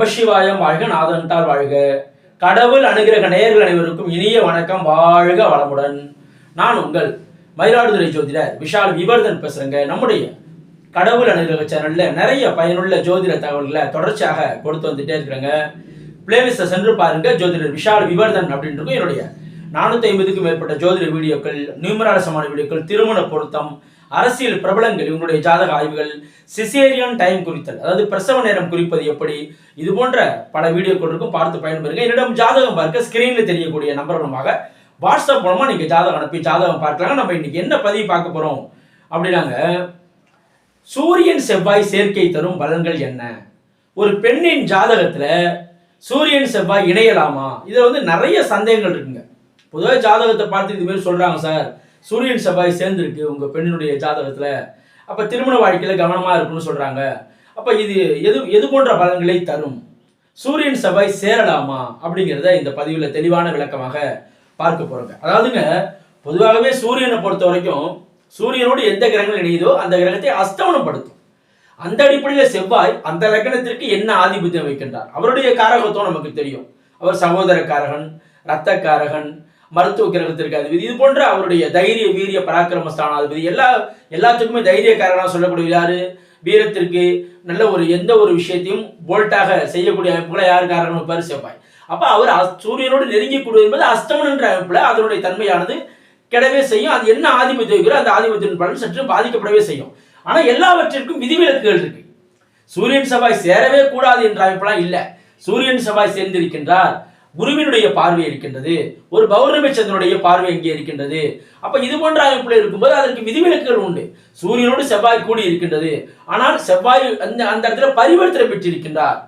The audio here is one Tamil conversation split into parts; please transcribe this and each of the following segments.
நமசிவாயம் வாழ்க நாதன்தால் வாழ்க. கடவுள் அனுகிரக நேயர்கள் அனைவருக்கும் இனிய வணக்கம். வாழ்க வளமுடன். நான் உங்கள் மயிலாடுதுறை ஜோதிடர் விஷால் விவர்தன் பேசுறேங்க. நம்முடைய கடவுள் அனுகிரக சேனல்ல நிறைய பயனுள்ள ஜோதிட தகவல்களை தொடர்ச்சியாக கொடுத்து வந்துட்டே இருக்கிறேங்க. பிளேலிஸ்ட சென்று பாருங்க. ஜோதிடர் விஷால் விவர்தன் அப்படின்னு இருக்கும் என்னுடைய நானூத்தி ஐம்பதுக்கும் மேற்பட்ட ஜோதிட வீடியோக்கள் நியூமராலசமான வீடியோக்கள் திருமண பொருத்தம் அரசியல் பிரபலங்கள் இவங்களுடைய ஜாதக ஆய்வுகள் சிசேரியன் டைம் குறித்தல் அதாவது பிரசவ நேரம் குறிப்பது எப்படி இது போன்ற பல வீடியோக்கள் இருக்கும் பார்த்து பயன்பெறுங்க. என்னிடம் ஜாதகம் பார்க்க ஸ்கிரீனில் தெரியக்கூடிய நம்பர் மூலமாக வாட்ஸ்அப் மூலமாக நீங்கள் ஜாதகம் அனுப்பி ஜாதகம் பார்க்கலாம் நம்ம இன்னைக்கு என்ன பதிவு பார்க்க போகிறோம் அப்படின்னாங்க சூரியன் செவ்வாய் சேர்க்கை தரும் பலன்கள் என்ன? ஒரு பெண்ணின் ஜாதகத்தில் சூரியன் செவ்வாய் இணையலாமா? இதில் வந்து நிறைய சந்தேகங்கள் இருக்குங்க. பொதுவாக ஜாதகத்தை பார்த்து இதுமாரி சொல்கிறாங்க சார். சூரியன் செவ்வாய் சேர்ந்துருக்கு உங்க பெண்ணினுடைய ஜாதகத்துல. அப்ப திருமண வாழ்க்கையில கவனமா இருக்குன்னு சொல்றாங்க. அப்ப இது எது எது போன்ற பலன்களை தரும்? சூரியன் செவ்வாய் சேரலாமா? அப்படிங்கிறத இந்த பதிவுல தெளிவான விளக்கமாக பார்க்க போறோங்க. அதாவதுங்க பொதுவாகவே சூரியனை பொறுத்த வரைக்கும் சூரியனோடு எந்த கிரகங்கள் இணையுதோ அந்த கிரகத்தை அஸ்தமனப்படுத்தும். அந்த அடிப்படையில் செவ்வாய் அந்த லக்னத்திற்கு என்ன ஆதிபத்தியம் வைக்கின்றார் அவருடைய காரகத்துவம் நமக்கு தெரியும். அவர் சகோதர காரகன் மருத்துவ கிரகத்திற்கு அதிபதி இது போன்ற அவருடைய தைரிய வீரிய பராக்கிரம ஸ்தானாதிபதி எல்லா எல்லாத்துக்குமே தைரியக்காரனாக சொல்லக்கூடிய யாரு? வீரத்திற்கு நல்ல ஒரு எந்த ஒரு விஷயத்தையும் போல்ட்டாக செய்யக்கூடிய அமைப்புகளை யார் காரணம்? இருப்பார் செவ்வாய். அப்ப அவர் அஸ்- சூரியனோடு நெருங்கக்கூடிய என்பது அஸ்தமன் என்ற அமைப்புல அதனுடைய தன்மையானது கிடவே செய்யும். அது என்ன ஆதிபத்தியம் அந்த ஆதிபத்தியின் பலன் சற்று பாதிக்கப்படவே செய்யும். ஆனா எல்லாவற்றிற்கும் விதிவிலக்குகள் இருக்கு. சூரியன் செவ்வாய் சேரவே கூடாது என்ற அமைப்பெல்லாம் இல்லை. சூரியன் செவ்வாய் சேர்ந்திருக்கின்றார். குருவினுடைய பார்வை இருக்கின்றது ஒரு பௌர்ணமி சந்திரனுடைய பார்வை இங்கே இருக்கின்றது. அப்ப இது போன்ற அமைப்புல இருக்கும்போது அதற்கு விதிவிலக்குகள் உண்டு. சூரியனோடு செவ்வாய் கூடி இருக்கின்றது. ஆனால் செவ்வாய் அந்த அந்த இடத்துல பரிவர்த்தனை பெற்றிருக்கின்றார்.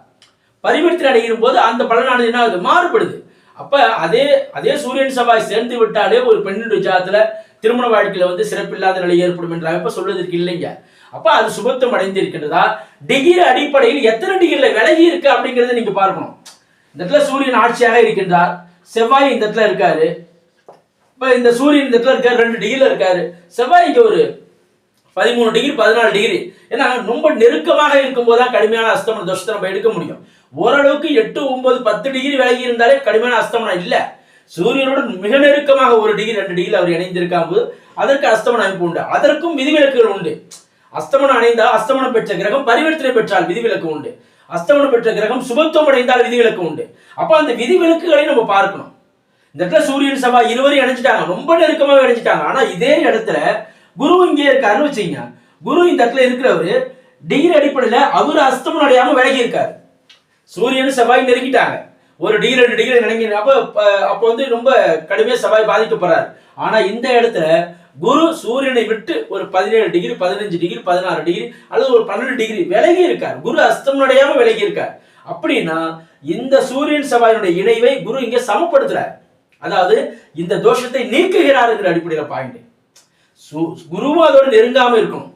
பரிவர்த்தனை அடைகிற போது அந்த பலனானது என்ன ஆகுது? மாறுபடுது. அப்ப அதே அதே சூரியன் செவ்வாய் சேர்ந்து விட்டாலே ஒரு பெண்ணுடைய ஜாதத்துல திருமண வாழ்க்கையில வந்து சிறப்பில்லாத நிலை ஏற்படும் என்ற அமைப்பை சொல்வதற்கு இல்லைங்க. அப்ப அது சுபத்துவம் அடைந்திருக்கின்றதா? டிகிரி அடிப்படையில் எத்தனை டிகிரில விலகி இருக்கு அப்படிங்கறத நீங்க பார்க்கணும். இந்த இடத்துல சூரியன் ஆட்சியாக இருக்கின்றார். செவ்வாய் இந்த இடத்துல இருக்காரு. இப்ப இந்த சூரியன் இந்த இடத்துல இருக்காரு ரெண்டு டிகிரியில் இருக்காரு. செவ்வாய் இங்க ஒரு பதிமூணு டிகிரி பதினாலு டிகிரி ஏன்னா ரொம்ப நெருக்கமாக இருக்கும்போது தான் கடுமையான அஸ்தமன தோஷத்தை நம்ம எடுக்க முடியும். ஓரளவுக்கு எட்டு ஒன்பது பத்து டிகிரி விலகி இருந்தாலே கடுமையான அஸ்தமனம் இல்ல. சூரியனுடன் மிக நெருக்கமாக ஒரு டிகிரி ரெண்டு டிகிரி அவர் இணைந்திருக்காம போது அதற்கு அஸ்தமன அமைப்பு உண்டு. அதற்கும் விதிவிலக்குகள் உண்டு. அஸ்தமனம் அணைந்தால் அஸ்தமனம் பெற்ற கிரகம் பரிவர்த்தனை பெற்றால் விதிவிலக்கு உண்டு. அஸ்தமனம் பெற்ற கிரகம் சுபத்துவம் அடைந்தால் விதிவிலக்கு உண்டு. அப்போ அந்த விதிவிலக்குகளை நம்ம பார்க்கணும். இந்த இடத்துல சூரியன் செவ்வாய் இருவரையும் அடைஞ்சிட்டாங்க ரொம்ப நெருக்கமாக அடைஞ்சிட்டாங்க ஆனால் இதே இடத்துல குரு இங்கே இருக்காருன்னு வச்சுங்க குரு இந்த இடத்துல இருக்கிறவரு டிகிரி அடிப்படையில் அவர் அஸ்தமனம் அடையாமல் விலகி இருக்காரு. சூரியன் செவ்வாய் நெருங்கிட்டாங்க. ஒரு டிகிரி ரெண்டு டிகிரி நினைங்க அப்போ அப்போ வந்து ரொம்ப கடுமையாக செவ்வாய் பாதிக்கப்படுறாரு ஆனால் இந்த இடத்துல குரு சூரியனை விட்டு ஒரு பதினேழு டிகிரி பதினஞ்சு டிகிரி பதினாறு டிகிரி அல்லது ஒரு பன்னெண்டு டிகிரி விலகி இருக்கார். குரு அஸ்தமனடையாம விலகி இருக்கார். அப்படின்னா இந்த சூரியன் செவ்வாயினுடைய இணைவை குரு இங்க சமப்படுத்துறார். அதாவது இந்த தோஷத்தை நீக்குகிறாருங்கிற அடிப்படையில பாயிண்ட் குருவும் அதோட நெருங்காம இருக்கணும்.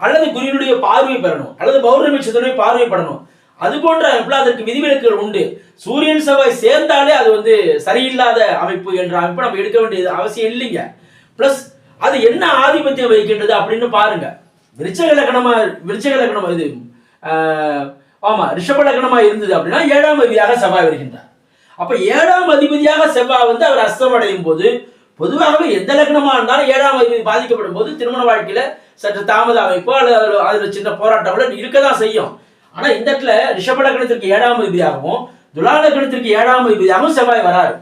அல்லது குருவினுடைய பார்வை பெறணும். அல்லது பௌர்ணமி சந்திரனுடைய பார்வைப்படணும். அது போன்ற அதற்கு விதிவிலக்குகள் உண்டு. சூரியன் செவ்வாய் சேர்ந்தாலே அது வந்து சரியில்லாத அமைப்பு என்ற அமைப்பு நம்ம எடுக்க வேண்டியது அவசியம் இல்லைங்க. பிளஸ் அது என்ன ஆதிபத்தியம் வகிக்கின்றது அப்படின்னு பாருங்க. விருச்சக லக்கணமா விருச்சக லக்கணமா இது ஆமா ரிஷப லக்கணமா இருந்தது அப்படின்னா ஏழாம் அதிபதியாக செவ்வாய் வருகின்றார். அப்ப ஏழாம் அதிபதியாக செவ்வாய் வந்து அவர் அஸ்தமடையும் போது பொதுவாகவே எந்த லக்னமா இருந்தாலும் ஏழாம் அதிபதி பாதிக்கப்படும் போது திருமண வாழ்க்கையில சற்று தாமத அமைப்போ அல்லது அதுல- அதுல சின்ன போராட்டங்களோ இருக்கதான் செய்யும். ஆனா இந்த இடத்துல ரிஷப லக்னத்திற்கு ஏழாம் அதிபதியாகவும் துலா லக்னத்திற்கு ஏழாம் அதிபதியாகவும் செவ்வாய் வராரு.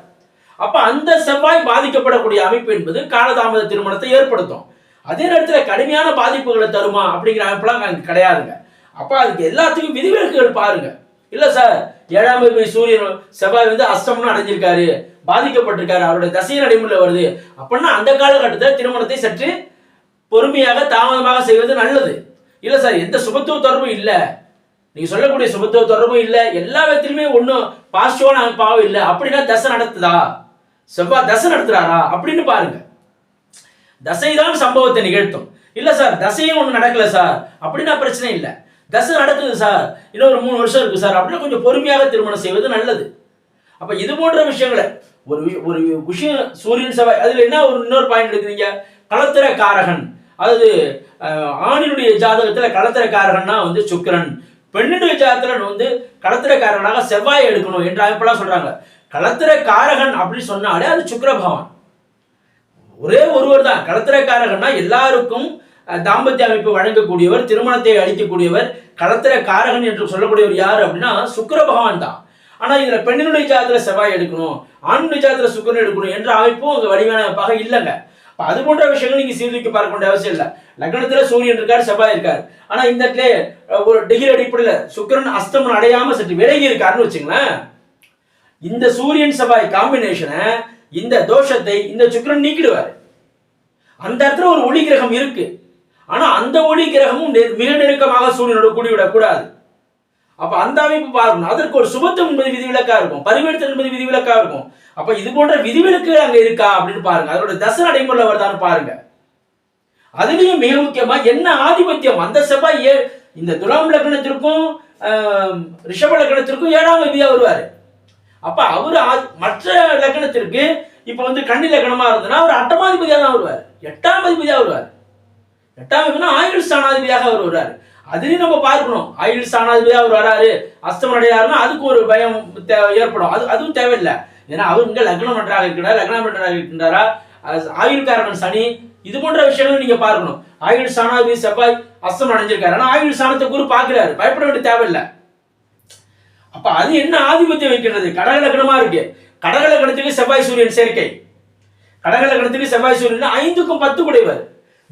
அப்ப அந்த செவ்வாய் பாதிக்கப்படக்கூடிய அமைப்பு என்பது காலதாமத திருமணத்தை ஏற்படுத்தும். அதே நேரத்தில் கடுமையான பாதிப்புகளை தருமா அப்படிங்கிற அமைப்புலாம் அங்கே கிடையாதுங்க. அப்ப அதுக்கு எல்லாத்துக்கும் விதிவிலக்குகள் பாருங்க. இல்ல சார் ஏழாம் சூரியன் செவ்வாய் வந்து அஸ்தம்னு அடைஞ்சிருக்காரு பாதிக்கப்பட்டிருக்காரு அவருடைய தசை நடைமுறையில் வருது. அப்படின்னா அந்த காலகட்டத்தில் திருமணத்தை சற்று பொறுமையாக தாமதமாக செய்வது நல்லது. இல்ல சார் எந்த சுபத்துவ தொடர்பும் இல்லை. நீங்க சொல்லக்கூடிய சுபத்துவ தொடர்பும் இல்லை. எல்லா விதத்திலுமே ஒன்றும் பாசிட்டிவான அமைப்பாகவும் இல்லை. அப்படின்னா தசை நடத்துதா? செவ்வாய் தசை நடத்துறாரா? அப்படின்னு பாருங்க. தசைதான் சம்பவத்தை நிகழ்த்தும். இல்ல சார் தசையும் ஒண்ணு நடக்கல சார். அப்படின்னா பிரச்சனை இல்லை. தசை நடக்குது சார். இன்னும் ஒரு மூணு வருஷம் இருக்கு சார். அப்படின்னா கொஞ்சம் பொறுமையாக திருமணம் செய்வது நல்லது. அப்ப இது போன்ற விஷயங்களை ஒரு ஒரு விஷயம் சூரியன் செவ்வாய் அதுல என்ன ஒரு இன்னொரு பாயிண்ட் எடுக்குறீங்க? களத்திர காரகன் அதாவது அஹ், ஆணினுடைய ஜாதகத்துல களத்திர காரகன்னா வந்து சுக்கரன். பெண்ணினுடைய ஜாதத்துல வந்து களத்திரக்காரனாக செவ்வாய் எடுக்கணும் என்று அமைப்பெல்லாம் சொல்றாங்க. களத்திரக்காரகன் அப்படின்னு சொன்னாலே அது சுக்கரபவன் ஒரே ஒருவர் தான் களத்திரக்காரகன்னா எல்லாருக்கும் தாம்பத்திய அமைப்பு வழங்கக்கூடியவர் திருமணத்தை அளிக்கக்கூடியவர் களத்திரக்காரகன் என்று சொல்லக்கூடியவர் யார் அப்படின்னா சுக்கிர பகவான் தான். ஆனால் இதில் பெண்ணினுடைய ஜாதத்துல செவ்வாய் எடுக்கணும் ஆணுடைய ஜாதத்துல சுக்கிரன் எடுக்கணும் என்ற அமைப்பும் அங்கே வலிமையான அமைப்பாக இல்லைங்க. இப்போ அது போன்ற விஷயங்கள் நீங்கள் சீர்தூக்கி பார்க்க வேண்டிய அவசியம் இல்லை. லக்னத்தில் சூரியன் இருக்கார் செவ்வாய் இருக்கார். ஆனால் இந்த இடத்துல ஒரு டிகிரி அடிப்படையில் சுக்கிரன் அஸ்தமனம் அடையாமல் சற்று விலகி இருக்காருன்னு வச்சுங்களேன் இந்த சூரியன் செவ்வாய் காம்பினேஷனை இந்த தோஷத்தை இந்த சுக்கரன் நீக்கிடுவார். அந்த இடத்துல ஒரு ஒளி கிரகம் இருக்கு. ஆனா அந்த ஒளி கிரகமும் மிக நெருக்கமாக சூரியனோட கூடிவிடக் கூடாது. அப்ப அந்த அமைப்பு பார்க்கணும். அதற்கு ஒரு சுபத்துவம் என்பது விதிவிலக்கா இருக்கும். பரிவர்த்தனை என்பது விதிவிலக்கா இருக்கும். அப்ப இது போன்ற விதிவிலக்குகள் அங்க இருக்கா அப்படின்னு பாருங்க. அதோட தசை நடைமுறை வருதான்னு பாருங்க. அதுலயும் மிக முக்கியமா என்ன ஆதிபத்தியம்? அந்த செவ்வாய் ஏ இந்த துலாம் லக்னத்திற்கும் ரிஷப லக்னத்திற்கும் ஏழாம் விதியா வருவாரு. அப்ப அவரு ஆ- மற்ற லக்னத்திற்கு இப்ப வந்து கன்னி லக்னமா இருந்ததுன்னா அவர் அட்டமாதிபதியாக தான் வருவார். எட்டாம் அதிபதியாக வருவார். எட்டாம் அதிபதினா ஆயுள் ஸ்தானாதிபதியாக அவர் வருவார். அதுலயும் நம்ம பார்க்கணும். ஆயுள் ஸ்தானாதிபதியா அவர் வராரு. அஸ்தமடையாருன்னா அதுக்கு ஒரு பயம் ஏற்படும். அது அதுவும் தேவையில்லை. ஏன்னா அவர் இங்க லக்னம் நன்றாக இருக்கிறார் லக்னம் நன்றாக இருக்கின்றாரா? ஆயுள் காரணம் சனி. இது போன்ற விஷயங்களும் நீங்க பார்க்கணும். ஆயுள் ஸ்தானாதிபதி செவ்வாய் அஸ்தம் அடைஞ்சிருக்காரு. ஆனா ஆயுள் ஸ்தானத்தை குரு பாக்குறாரு பயப்பட வேண்டிய தேவையில்லை. அப்ப அது என்ன ஆதிபத்தியம் வைக்கிறது? கடகலக்கணமா இருக்கு. கடகலக்கணத்துக்கு செவ்வாய் சூரியன் சேர்க்கை. கடகலக்கணத்துக்கு செவ்வாய் சூரியன் ஐந்துக்கும் பத்து குடைவர்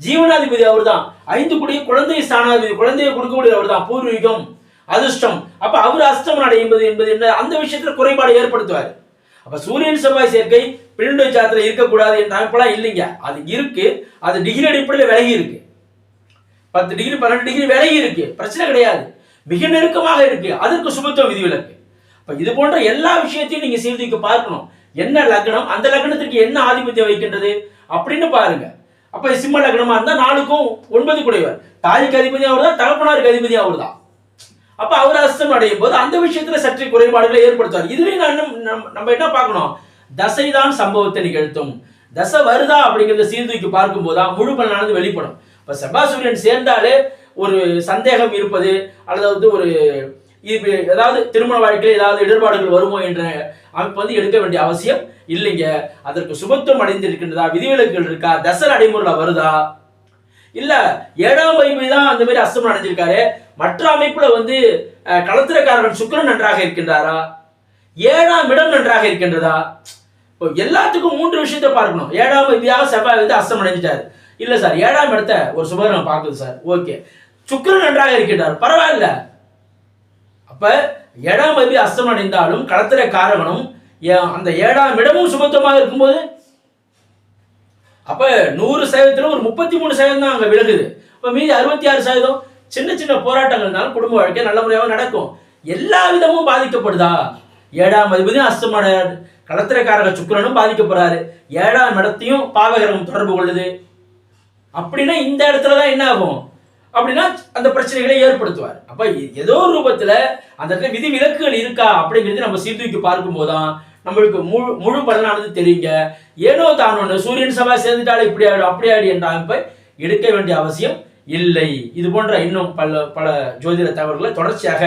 ஜீவனாதிபதி அவர் தான் ஐந்து குடி குழந்தை ஸ்தானாதிபதி குழந்தையை கொடுக்கக்கூடிய அவர் தான் பூர்வீகம் அதிர்ஷ்டம். அப்ப அவர் அஸ்தமனம் அடையும்பது என்பது என்ன? அந்த விஷயத்துல குறைபாடு ஏற்படுத்துவார். அப்ப சூரியன் செவ்வாய் சேர்க்கை பிரிண்டு சாத்திர இருக்கக்கூடாது என்ற அமைப்பெல்லாம் இல்லைங்க. அது இருக்கு. அது டிகிரி அடிப்படையில் விலகி இருக்கு. பத்து டிகிரி பன்னெண்டு டிகிரி விலகி இருக்கு. பிரச்சனை கிடையாது. மிக நெருக்கமாக இருக்கு. அதற்கு சுபத்துவ விதிவிலக்கு. அப்ப இது போன்ற எல்லா விஷயத்தையும் நீங்க சீர்திக்கு பார்க்கணும். என்ன லக்னம்? அந்த லக்னத்திற்கு என்ன ஆதிபத்தியம் வைக்கின்றது அப்படின்னு பாருங்க. அப்ப சிம்ம லக்னமா இருந்தா நாளுக்கும் ஒன்பது குடைவர் தாய்க்கு அதிபதி அவர் தான் தகப்பனாருக்கு அதிபதி அவர் தான் அப்ப அவர் அஸ்தம் அடையும் போது அந்த விஷயத்துல சற்று குறைபாடுகளை ஏற்படுத்துவார். இதுலயும் நான் இன்னும் நம்ம- என்ன பார்க்கணும்? தசைதான் சம்பவத்தை நிகழ்த்தும். தசை வருதா அப்படிங்கிறத சீர்தூக்கி பார்க்கும்போது தான் முழு பலனானது வெளிப்படும். இப்ப செபாசூரியன் சேர்ந்தாலே ஒரு சந்தேகம் இருப்பது அல்லது வந்து ஒரு இது ஏதாவது திருமண வாழ்க்கையில் ஏதாவது இடர்பாடுகள் வருமோ என்ற அமைப்பு வந்து எடுக்க வேண்டிய அவசியம் இல்லைங்க. அதற்கு சுபத்துவம் அடைந்திருக்கின்றதா? விதிவிலக்குகள் இருக்கா? தசை நடைமுறையில் வருதா? இல்ல ஏழாம் வைப்பு தான் அந்த மாதிரி அஸ்தமனம் அடைஞ்சிருக்காரு. மற்ற அமைப்புல வந்து அஹ், களத்திரக்காரன் நன்றாக இருக்கின்றாரா? ஏழாம் இடம் நன்றாக இருக்கின்றதா? இப்போ எல்லாத்துக்கும் மூன்று விஷயத்தை பார்க்கணும். ஏழாம் வைப்பியாக செவ்வாய் வந்து அஸ்தம் அடைஞ்சிட்டாரு? இல்ல சார் ஏழாம் இடத்த ஒரு சுபகரம் பார்க்குது சார். ஓகே. சுக்கிரன் நன்றாக இருக்கின்றார். பரவாயில்ல. அப்ப ஏழாம் வைப்பி அஸ்தமனம் அடைந்தாலும் களத்திர காரகனும் ஏ- அந்த ஏழாம் இடமும் சுபத்துவமாக இருக்கும்போது அப்ப நூறு சதவீதத்துல ஒரு முப்பத்தி மூணு சதவீதம் தான் அங்க விலகுது அப்ப மீதி அறுபத்தி ஆறு சதவீதம் சின்ன சின்ன போராட்டங்கள்னால குடும்ப வாழ்க்கை நல்ல முறையாக நடக்கும். எல்லா விதமும் பாதிக்கப்படுதா? ஏழாம் அதிபதியும் அஸ்தமன களத்திரக்காரக சுக்கரனும் பாதிக்கப்படுறாரு ஏழாம் இடத்தையும் பாவகிரகம் தொடர்பு கொள்ளுது. அப்படின்னா இந்த இடத்துல தான் என்ன ஆகும்? அப்படின்னா அந்த பிரச்சனைகளை ஏற்படுத்துவார். அப்ப ஏதோ ரூபத்துல அந்த இடத்துல விதி விலக்குகள் இருக்கா அப்படிங்கிறது நம்ம சீர்தூக்கி பார்க்கும்போது தான் நம்மளுக்கு முழு முழு பலனானது தெரியுங்க. ஏனோ தானோன்னு சூரியன் சபா சேர்ந்துட்டாலும் இப்படி ஆயிடும் அப்படி ஆயிடும் என்ற அமைப்பை எடுக்க வேண்டிய அவசியம் இல்லை. இது போன்ற இன்னும் பல பல ஜோதிட தகவல்களை தொடர்ச்சியாக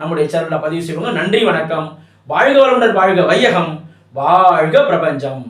நம்முடைய சேனலில் பதிவு செய்வாங்க. நன்றி வணக்கம். வாழ்க வளமுடன் வாழ்க வையகம். வாழ்க பிரபஞ்சம்.